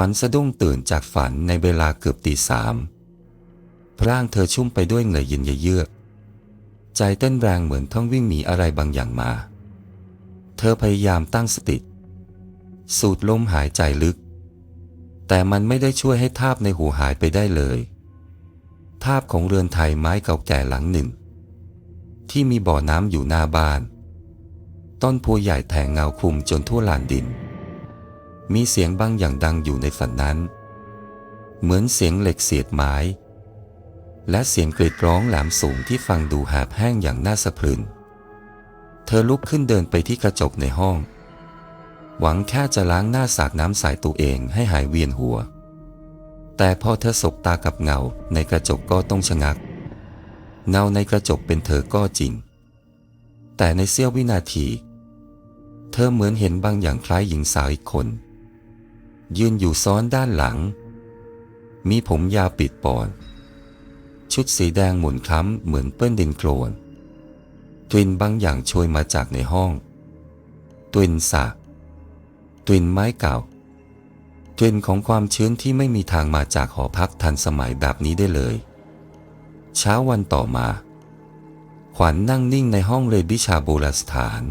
วัญสะดุ้งตื่นจากฝันในเวลาเกือบตีสามร่างเธอชุ่มไปด้วยเหงื่อเย็นเยือก ใจเต้นแรงเหมือนต้องวิ่งหนีอะไรบางอย่างมา เธอพยายามตั้งสติ สูดลมหายใจลึก แต่มันไม่ได้ช่วยให้ภาพในหูหายไปได้เลยภาพของเรือนไทยไม้เก่าแก่หลังหนึ่ง ที่มีบ่อน้ำอยู่หน้าบ้าน ต้นโพใหญ่แทงเงาคลุมจนทั่วลานดิน มีเสียงบางอย่างดังอยู่ในฝันนั้น เหมือนเสียงเหล็กเสียดไม้ และเสียงกรีดร้องแหลมสูงที่ฟังดูแหบแห้งอย่างน่าสะพรึง เธอลุกขึ้นเดินไปที่กระจกในห้อง หวังแค่จะล้างหน้าสากน้ำใสตัวเองให้หายเวียนหัว แต่พอเธอสบตากับเงาในกระจกก็ต้องชะงัก เงาในกระจกเป็นเธอก็จริง แต่ในเสี้ยววินาที เธอเหมือนเห็นบางอย่างคล้ายหญิงสาวอีกคน ยืนอยู่ซ้อนด้านหลัง มีผมยาวปิดปอน ชุดสีแดงหมุนคล้ำเหมือนเปื้อนดินโคลนกลิ่นบางอย่างโชยมาจากในห้องกลิ่นสาบกลิ่นไม้เก่ากลิ่นของความชื้นที่ไม่มีทางมาจากหอพักทันสมัยแบบนี้ได้เลย เช้าวันต่อมา ขวัญนั่งนิ่งในห้องเรยนวิชาโบราณสถาน